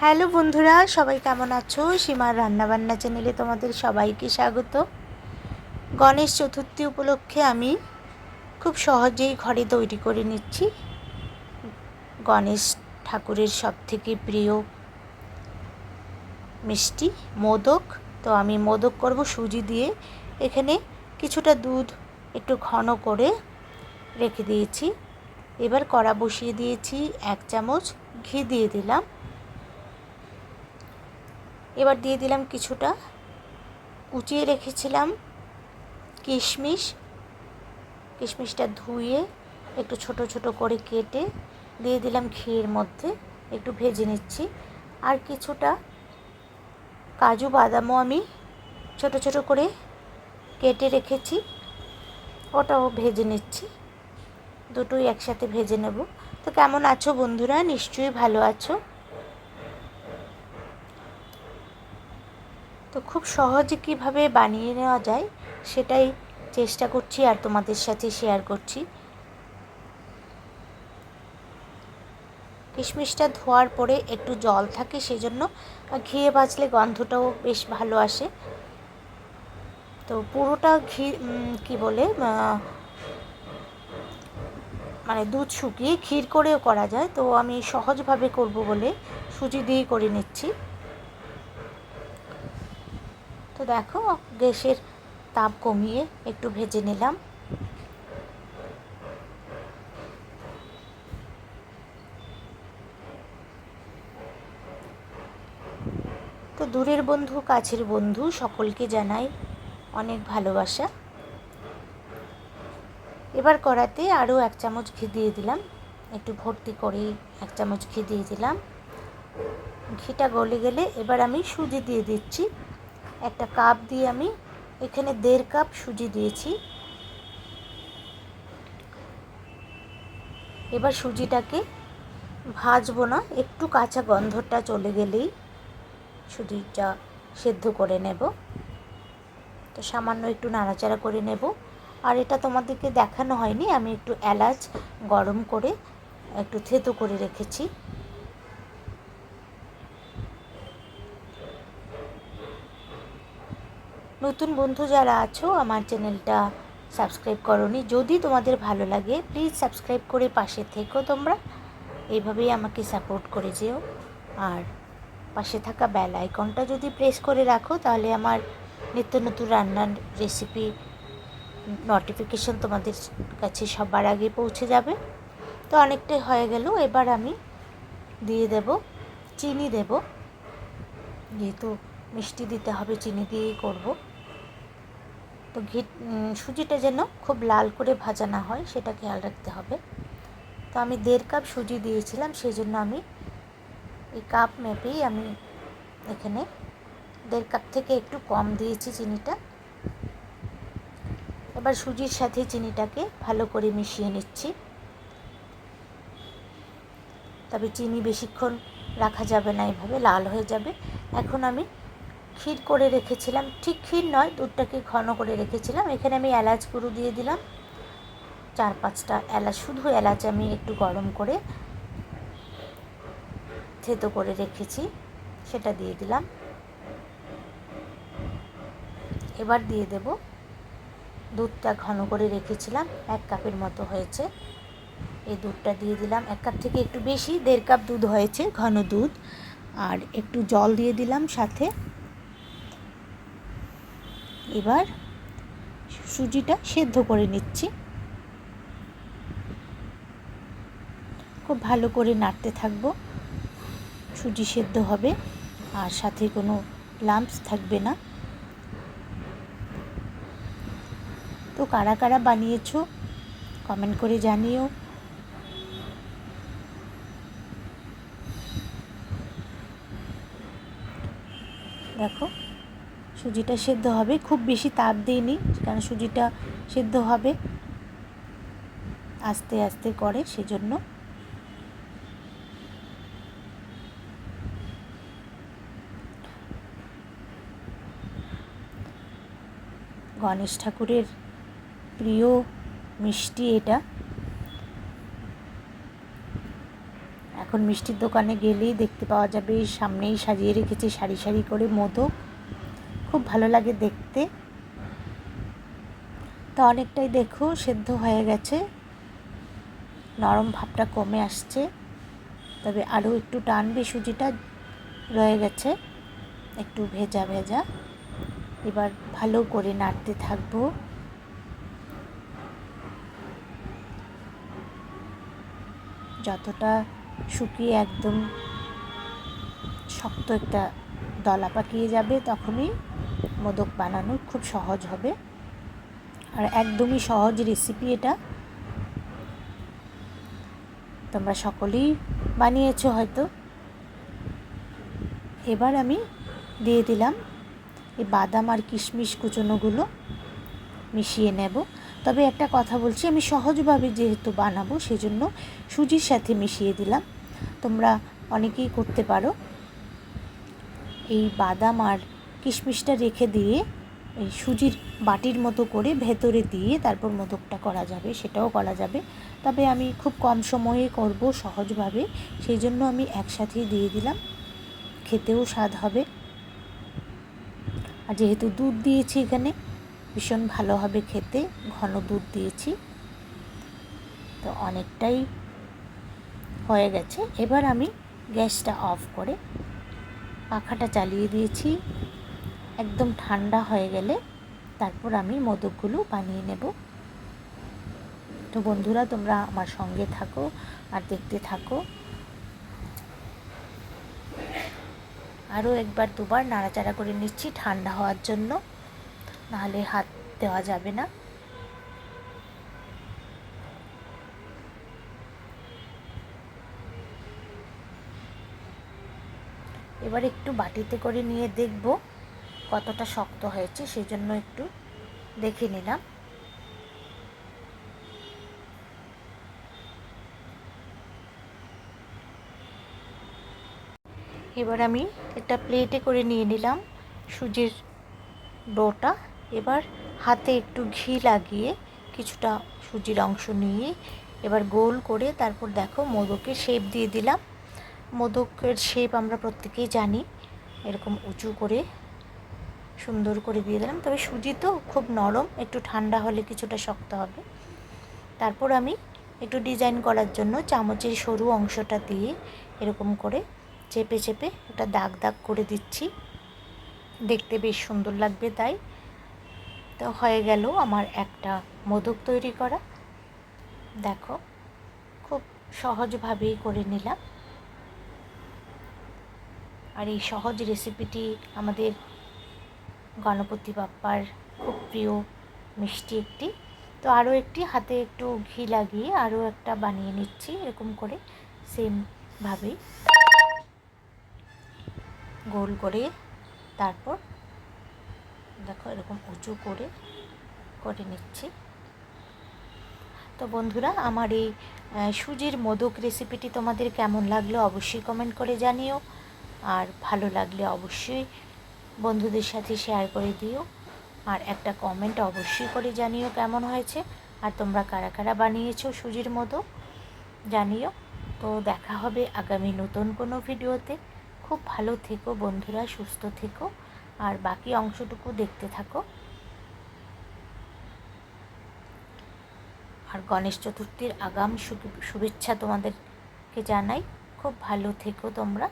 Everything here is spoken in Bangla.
হ্যালো বন্ধুরা, সবাই কেমন আছো? সীমার রান্নাবান্না চ্যানেলে তোমাদের সবাইকে স্বাগত। গণেশ চতুর্থী উপলক্ষে আমি খুব সহজেই ঘরে তৈরি করে নিচ্ছি গণেশ ঠাকুরের সব থেকে প্রিয় মিষ্টি, মোদক। তো আমি মোদক করব সুজি দিয়ে। এখানে কিছুটা দুধ একটু ঘন করে রেখে দিয়েছি। এবার কড়া বসিয়ে দিয়েছি এক চামচ ঘি দিয়ে দিলাম। এবার দিয়ে দিলাম কিছুটা। কুচিয়ে রেখেছিলাম কিশমিশ। কিশমিশটা ধুয়ে একটু ছোট ছোট করে কেটে দিয়ে দিলাম ঘিয়ের মধ্যে। একটু ভেজে নিচ্ছি। আর কিছুটা কাজু বাদামও আমি ছোট ছোট করে কেটে রেখেছি। ওটাও ভেজে নিচ্ছি। দুটোই একসাথে ভেজে নেব। তো কেমন আছো বন্ধুরা? নিশ্চয়ই ভালো আছো। তো খুব সহজে কীভাবে বানিয়ে নেওয়া যায় সেটাই চেষ্টা করছি আর তোমাদের সাথে শেয়ার করছি। কিশমিশটা ধোয়ার পরে একটু জল থাকে সেজন্য ঘিয়ে বাজলে গন্ধটাও বেশ ভালো আসে। তো পুরোটা ঘি কি বলে মানে দুধ শুকিয়ে ক্ষীর করেও করা যায়। তো আমি সহজভাবে করব বলে সুজি দিয়েই করে নিচ্ছি। দেখো, গ্যাসের তাপ কমিয়ে একটু ভেজে নিলাম। তো দূরের বন্ধু, কাছের বন্ধু, সকলকে জানাই অনেক ভালোবাসা। এবার কড়াতে আরও এক চামচ ঘি দিয়ে দিলাম। একটু ভর্তি করেই এক চামচ ঘি দিয়ে দিলাম। ঘিটা গলে গেলে এবার আমি সুজি দিয়ে দিচ্ছি। একটা কাপ দিয়ে আমি এখানে দেড় কাপ সুজি দিয়েছি। এবার সুজিটাকে ভাজবো না, একটু কাঁচা গন্ধটা চলে গেলেই সুজিটা সেদ্ধ করে নেব। তো সামান্য একটু নাড়াচাড়া করে নেব। আর এটা তোমাদেরকে দেখানো হয়নি, আমি একটু এলাচ গরম করে একটু থেতো করে রেখেছি। নতুন বন্ধু যারা আছো, আমার চ্যানেলটা সাবস্ক্রাইব করনি, যদি তোমাদের ভালো লাগে প্লিজ সাবস্ক্রাইব করে পাশে থেকো তোমরা। এইভাবেই আমাকে সাপোর্ট করে যেও। আর পাশে থাকা বেল আইকনটা যদি প্রেস করে রাখো, তাহলে আমার নিত্য নতুন রান্নার রেসিপি নোটিফিকেশন তোমাদের কাছে সবার আগে পৌঁছে যাবে। তো অনেকটাই হয়ে গেল, এবার আমি দিয়ে দেব, চিনি দেব। যেহেতু মিষ্টি দিতে হবে, চিনি দিয়েই করব। তো ঘি সুজিটা যেন খুব লাল করে ভাজা না হয়, সেটা খেয়াল রাখতে হবে। তো আমি দেড় কাপ সুজি দিয়েছিলাম, সেই জন্য আমি এই কাপ মেপেই আমি এখানে দেড় কাপ থেকে একটু কম দিয়েছি চিনিটা। এবার সুজির সাথে চিনিটাকে ভালো করে মিশিয়ে নিচ্ছি। তবে চিনি বেশিক্ষণ রাখা যাবে না, এভাবে লাল হয়ে যাবে। এখন আমি ক্ষীর করে রেখেছিলাম। ঠিক ক্ষীর নয়, দুধটাকে ঘন করে রেখেছিলাম। এখানে আমি এলাচ গুঁড়ো দিয়ে দিলাম। চার পাঁচটা এলাচ, শুধু এলাচ আমি একটু গরম করে থেতো করে রেখেছি, সেটা দিয়ে দিলাম। এবার দিয়ে দেব। দুধটা ঘন করে রেখেছিলাম, এক কাপের মতো হয়েছে। এই দুধটা দিয়ে দিলাম। এক কাপ থেকে একটু বেশি, দেড় কাপ দুধ হয়েছে, ঘন দুধ। আর একটু জল দিয়ে দিলাম সাথে। এবার সুজিটা সেদ্ধ করে নিচ্ছি। খুব ভালো করে নাড়তে থাকব। সুজি সেদ্ধ হবে, আর সাথে কোনো লাম্পস থাকবে না। তো কারা কারা বানিয়েছো কমেন্ট করে জানিও। দেখো সুজিটা সেদ্ধ হবে। খুব বেশি তাপ দিইনি, কারণ সুজিটা সেদ্ধ হবে আস্তে আস্তে করে সেজন্য। গণেশ ঠাকুরের প্রিয় মিষ্টি এটা। এখন মিষ্টির দোকানে গেলেই দেখতে পাওয়া যাবে, সামনেই সাজিয়ে রেখেছে সারি সারি করে মোদক। খুব ভালো লাগে দেখতে। তো অনেকটাই দেখো, সেদ্ধ হয়ে গেছে। নরম ভাবটা কমে আসছে। তবে আরও একটু টানবে সুজিটা, রয়ে গেছে। একটু ভেজা ভেজা। এবার ভালো করে নাড়তে থাকব। যতটা শুকিয়ে একদম শক্ত একটা দলা পাকিয়ে যাবে, তখনই মোদক বানানো খুব সহজ হবে। আর একদমই সহজ রেসিপি এটা। তোমরা সকলেই বানিয়েছো হয়তো। এবার আমি দিয়ে দিলাম এই বাদাম আর কিশমিশ কুচোনোগুলো। মিশিয়ে নেব। তবে একটা কথা বলছি, আমি সহজভাবে যেহেতু বানাবো, সেজন্য সুজির সাথে মিশিয়ে দিলাম। তোমরা অনেকেই করতে পারো। এই বাদাম আর কিশমিশটা রেখে দিয়ে, এই সুজির বাটির মতো করে ভেতরে দিয়ে তারপর মোদকটা করা যাবে, সেটাও করা যাবে। তবে আমি খুব কম সময়ে করব সহজভাবে, সেই জন্য আমি একসাথেই দিয়ে দিলাম। খেতেও স্বাদ হবে। আর যেহেতু দুধ দিয়েছি এখানে, ভীষণ ভালো হবে খেতে, ঘন দুধ দিয়েছি। তো অনেকটাই হয়ে গেছে। এবার আমি গ্যাসটা অফ করে পাখাটা চালিয়ে দিয়েছি। একদম ঠান্ডা হয়ে গেলে তারপর আমি মোদকগুলো বানিয়ে নেব। তো বন্ধুরা, তোমরা আমার সঙ্গে থাকো আর দেখতে থাকো। আরও একবার দুবার নাড়াচাড়া করে নিচ্ছি ঠান্ডা হওয়ার জন্য। নাহলে হাত দেওয়া যাবে না। এবার একটু বাটিতে করে নিয়ে দেখব। কতটা শক্ত হয়েছে সেই জন্য একটু দেখে নিলাম। এবার আমি একটা প্লেটে করে নিয়ে নিলাম সুজির ডোটা। এবার হাতে একটু ঘি লাগিয়ে কিছুটা সুজির অংশ নিয়ে এবার গোল করে তারপর দেখো মোদকের শেপ দিয়ে দিলাম। মোদকের শেপ আমরা প্রত্যেকেই জানি, এরকম উঁচু করে সুন্দর করে দিয়ে দিলাম। তবে সুজি তো খুব নরম, একটু ঠান্ডা হলে কিছুটা শক্ত হবে। তারপর আমি একটু ডিজাইন করার জন্য চামচের সরু অংশটা দিয়ে এরকম করে চেপে চেপে একটা দাগ দাগ করে দিচ্ছি। দেখতে বেশ সুন্দর লাগবে তাই। তো হয়ে গেল আমার একটা মোদক তৈরি করা। দেখো, খুব সহজভাবেই করে নিলাম। আর এই সহজ রেসিপিটি আমাদের গণপতি বাপ্পার খুব প্রিয় মিষ্টি একটি। তো আরও একটি, হাতে একটু ঘি লাগিয়ে আরও একটা বানিয়ে নিচ্ছি, এরকম করে সেমভাবেই গোল করে, তারপর দেখো এরকম উঁচু করে করে নিচ্ছি। তো বন্ধুরা, আমার এই সুজির মোদক রেসিপিটি তোমাদের কেমন লাগল অবশ্যই কমেন্ট করে জানিও। আর ভালো লাগলে অবশ্যই বন্ধুদের সাথে শেয়ার করে দিও। আর একটা কমেন্ট অবশ্যই করে জানিও কেমন হয়েছে। আর তোমরা কারা কারা বানিয়েছো সুজির মতো জানিও। তো দেখা হবে আগামী নতুন কোনো ভিডিওতে। খুব ভালো থেকো বন্ধুরা, সুস্থ থেকো। আর বাকি অংশটুকু দেখতে থাকো। আর গণেশ চতুর্থীর আগাম শুভেচ্ছা তোমাদেরকে জানাই। খুব ভালো থেকো তোমরা।